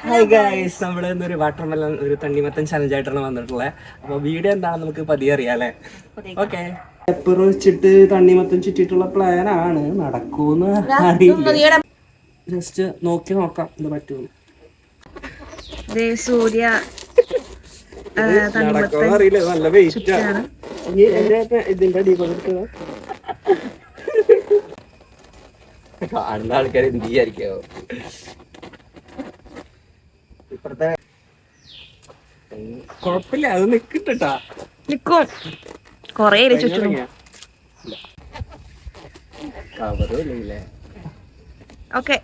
Hi guys നമ്മൾ ഇന്നൊരു water melon ഒരു തണ്ണിമത്തൻ ചലഞ്ച് ആയിട്ടാണ് വന്നിട്ടുള്ളത് അപ്പൊ വീഡിയോ എന്താണെന്ന് നമുക്ക് പതിയെ അറിയാല്ലേ ഓക്കെ പെപ്പർ വെച്ചിട്ട് തണ്ണിമത്തൻ ചുറ്റിട്ടുള്ള പ്ലാൻ ആണ്. നടക്കൂന്ന് അറിയില്ല. ജസ്റ്റ് നോക്കി നോക്കാം ഇത് പറ്റുമോ? ദേ സൂര്യ അറിയില്ല നല്ല വെയിറ്റ് ആണ് ഇതിന്റെ അടി കൊടുക്കുക കാണുന്ന ആൾക്കാർ എന്ത് വിചാരിക്കാവോ ഇപ്പഴത്തെ കൊഴപ്പില്ല അത് നിക്കട്ടാ നിക്കും? കൊറേ ചുറ്റും. കവറും ഇല്ലേ ഓക്കെ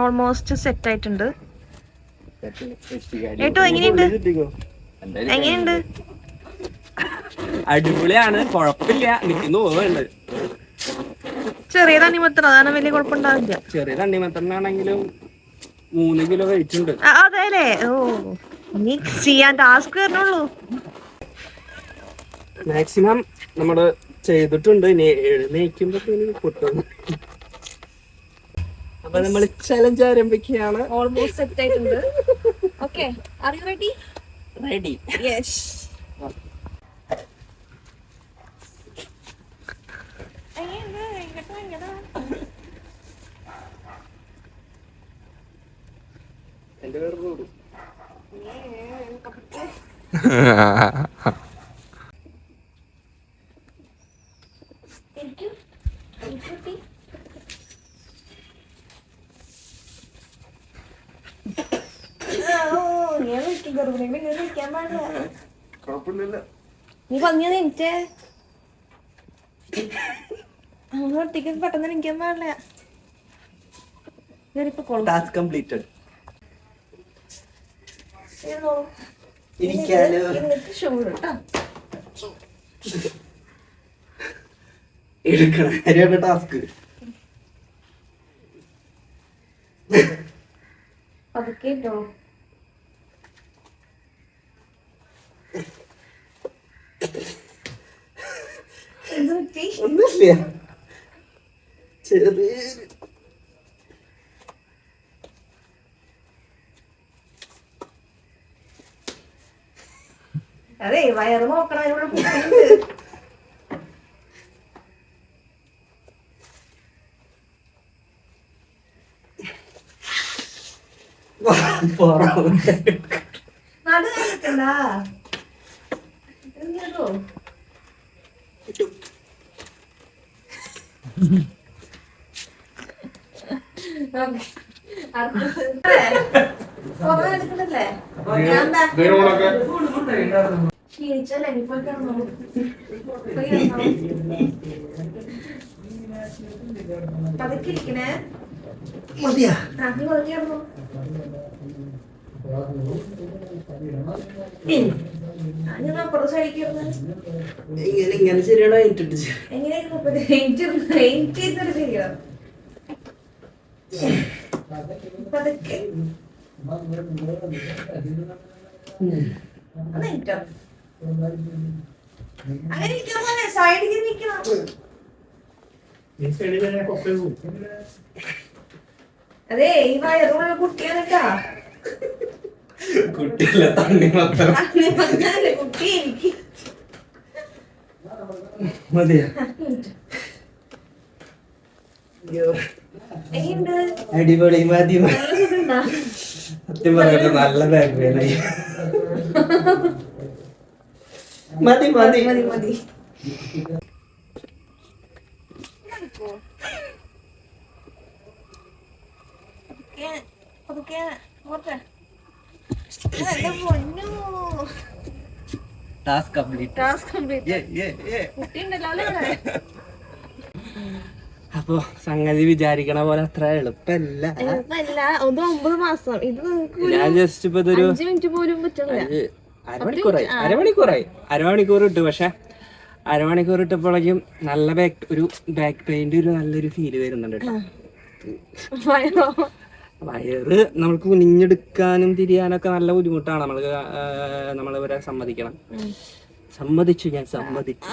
ഓൾമോസ്റ്റ് സെറ്റ് ആയിട്ടുണ്ട്. ഏട്ടോ, എങ്ങനെയുണ്ട്? എങ്ങനെയുണ്ട്? അടിപൊളിയാണ് കൊഴപ്പില്ല നിക്കുന്നു പോകുന്നുണ്ട് ചെറിയ തണ്ണിമത്തം അതാണ് വലിയ കുഴപ്പമുണ്ടാവില്ല. ചെറിയ തണ്ണിമത്തനാണെങ്കിലും മൂന്ന് കിലോ വെയിറ്റ് ഉണ്ട്. ആ, അതെ ഓ ഇനി ചെയ്യാൻ ടാസ്ക് വരണുള്ളൂ. മാക്സിമം നമ്മൾ ചെയ്തിട്ടുണ്ട്. ഇനി എഴുന്നേക്കുമ്പോ പൊട്ടും അപ്പൊ നമ്മൾ ചലഞ്ച് ആരംഭിക്കുകയാണ്. ഓൾമോസ്റ്റ് സെറ്റ് ആയിട്ടുണ്ട്. Okay are you ready ready yes നീ പറഞ്ഞത് എനിക്ക് അങ്ങോട്ടേക്ക് പെട്ടെന്ന് നിൽക്കാൻ പാടില്ല. ടാസ്ക് കംപ്ലീറ്റഡ് ഇരിക്കാലോ. എടുക്കണം. കാര്യമാണ് ടാസ്ക് കേട്ടോ എന്ത് പറ്റി? ഒന്നുമില്ല. ചെറിയ അതെ വയറ് നോക്കണം അതിനോട് കുട്ടിയുണ്ട്. നടു എന്തോ ഞാൻ ക്ഷീണിച്ചല്ലേ ഇനി പോയി കിടന്നോളൂ. പോയി കിടന്നോളൂ. പതുക്കെ ഇരിക്കണേ മതിയാ നീ പതുക്കെ കിടന്നോ. ആ, ഞാൻ അപ്പുറത്തെ സൈഡിലേക്ക് കിടന്ന്. ഇങ്ങനെ ഇങ്ങനെ ശരിയാണോ ഇട്ടിട്ട് എങ്ങനെയായിരുന്നു ഒന്ന് എണീറ്റോ? അങ്ങനെ ഇരിക്കണം മോനെ, സൈഡിൽ നിൽക്കണം അതെ ഈ വയറുള്ള കുട്ടിയാണ് കേട്ടാ കുട്ടിയല്ല തണ്ണി മാത്രം അങ്ങനെ വന്നാൽ കുട്ടി എനിക്ക്. അടിപൊളി മതി? സത്യം പറയട്ടെ നല്ല ബാക്ക് വേനായി മതി മതി മതി മതി പതുക്കെ, പതുക്കെ, ഇങ്ങോട്ട്. ആ, എന്റെ പൊന്നൂ. ടാസ്ക് കംപ്ലീറ്റ് ടാസ്ക് കംപ്ലീറ്റ് കുട്ടിയുണ്ടല്ലോ അല്ലേ ഇവിടെ? അപ്പൊ സംഗതി വിചാരിക്കണ പോലെ അത്ര എളുപ്പല്ല. ഒമ്പത് മാസം. ഇത് ഞാൻ ജസ്റ്റ് ഇപ്പൊ ഇതൊരു അഞ്ച് മിനിറ്റ് പോലും പറ്റില്ല അരമണിക്കൂറായി. അരമണിക്കൂറായി. അരമണിക്കൂർ ഇട്ടു. പക്ഷെ അരമണിക്കൂർ ഇട്ടപ്പോഴേക്കും നല്ല ബാക്ക് ഒരു ബാക്ക് പെയിന്റ് ഒരു നല്ലൊരു ഫീൽ വരുന്നുണ്ട് കേട്ടോ. വയറ്? നമുക്ക് കുനിഞ്ഞെടുക്കാനും തിരിയാനൊക്കെ നല്ല ബുദ്ധിമുട്ടാണ്. നമ്മൾ നമ്മൾ ഇവരെ സമ്മതിക്കണം. സമ്മതിച്ചു ഞാൻ സമ്മതിച്ചു.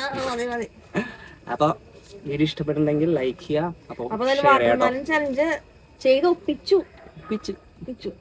അപ്പൊ വീഡിയോ ഇഷ്ടപ്പെട്ടിട്ടുണ്ടെങ്കിൽ ലൈക്ക് ചെയ്യുക. അപ്പോൾ ചലഞ്ച് ചെയ്ത് ഒപ്പിച്ചു. ഒപ്പിച്ചു. ഒപ്പിച്ചു.